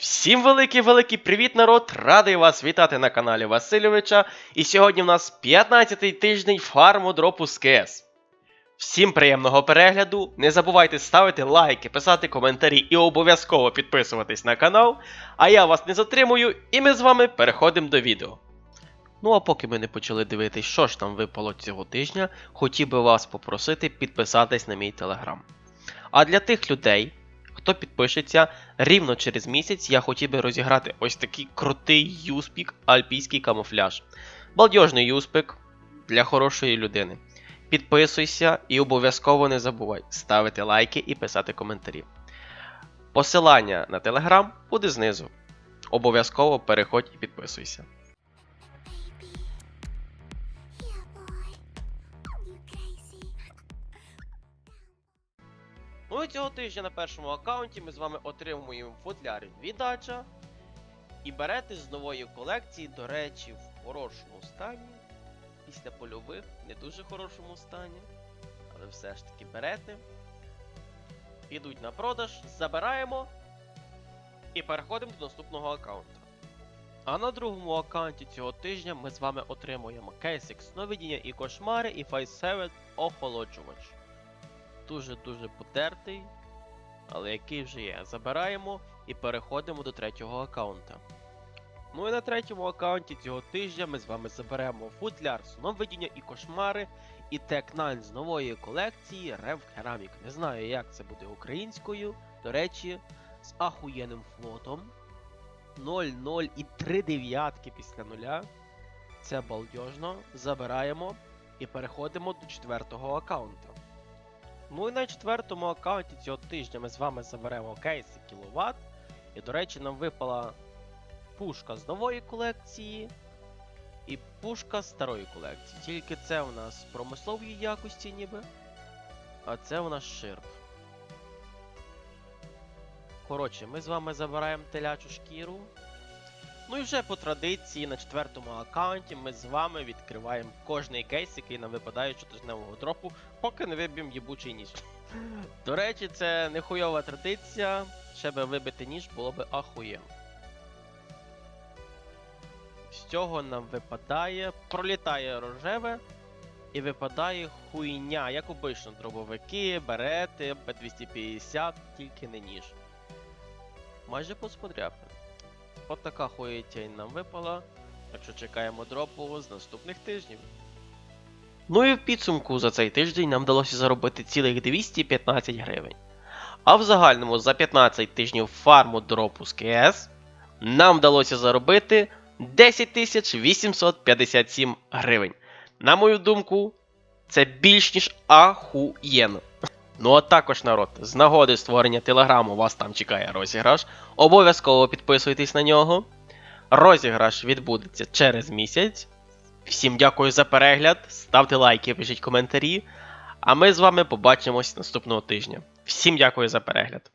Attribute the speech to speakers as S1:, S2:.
S1: Всім великий-великий привіт, народ! Радий вас вітати на каналі Васильовича. І сьогодні в нас 15-й тиждень фарму дропу з КС. Всім приємного перегляду. Не забувайте ставити лайки, писати коментарі і обов'язково підписуватись на канал. А я вас не затримую, і ми з вами переходимо до відео. Ну а поки ми не почали дивитись, що ж там випало цього тижня, хотів би вас попросити підписатись на мій телеграм. А для тих людей, хто підпишеться, рівно через місяць я хотів би розіграти ось такий крутий юспік альпійський камуфляж. Балдежний юспік для хорошої людини. Підписуйся і обов'язково не забувай ставити лайки і писати коментарі. Посилання на телеграм буде знизу. Обов'язково переходь і підписуйся. Ну і цього тижня на першому аккаунті ми з вами отримуємо футляри віддача і берете з нової колекції, до речі, в хорошому стані. Після польових не дуже хорошому стані. Але все ж таки берете. Підуть на продаж, забираємо і переходимо до наступного аккаунта. А на другому аккаунті цього тижня ми з вами отримуємо кейсик сновидіння і кошмари і Файсевет охолоджувач дуже-дуже потертий, але який вже є. Забираємо і переходимо до третього аккаунта. Ну і на третьому аккаунті цього тижня ми з вами заберемо футляр сновидіння і кошмари і Тек9 з нової колекції Рев Керамік. Не знаю, як це буде українською. До речі, з ахуєнним флотом. 0-0 і 3 дев'ятки після нуля. Це балдежно. Забираємо і переходимо до четвертого аккаунта. Ну і на четвертому аккаунті цього тижня ми з вами заберемо кейси кіловат. І, до речі, нам випала пушка з нової колекції і пушка з старої колекції. Тільки це у нас промислової якості ніби. А це у нас ширп. Коротше, ми з вами забираємо телячу шкіру. Ну і вже по традиції на четвертому аккаунті ми з вами відкриваємо кожний кейс, який нам випадає щотижневого дропу, поки не виб'ємо їбучий ніж. До речі, це не хуйова традиція. Ще би вибити ніж було би ахуєнно. З цього нам випадає, пролітає рожеве і випадає хуйня, як обично, дробовики, берети, П250, тільки не ніж. Майже поскодряпи. От така хуєтень нам випала. Так що чекаємо дропу з наступних тижнів. Ну і в підсумку за цей тиждень нам вдалося заробити цілих 215 гривень. А в загальному за 15 тижнів фарму дропу з КС нам вдалося заробити 10 857 гривень. На мою думку, це більш ніж ахуєнно. Ну а також народ, з нагоди створення телеграму вас там чекає розіграш. Обов'язково підписуйтесь на нього. Розіграш відбудеться через місяць. Всім дякую за перегляд, ставте лайки, пишіть коментарі. А ми з вами побачимось наступного тижня. Всім дякую за перегляд.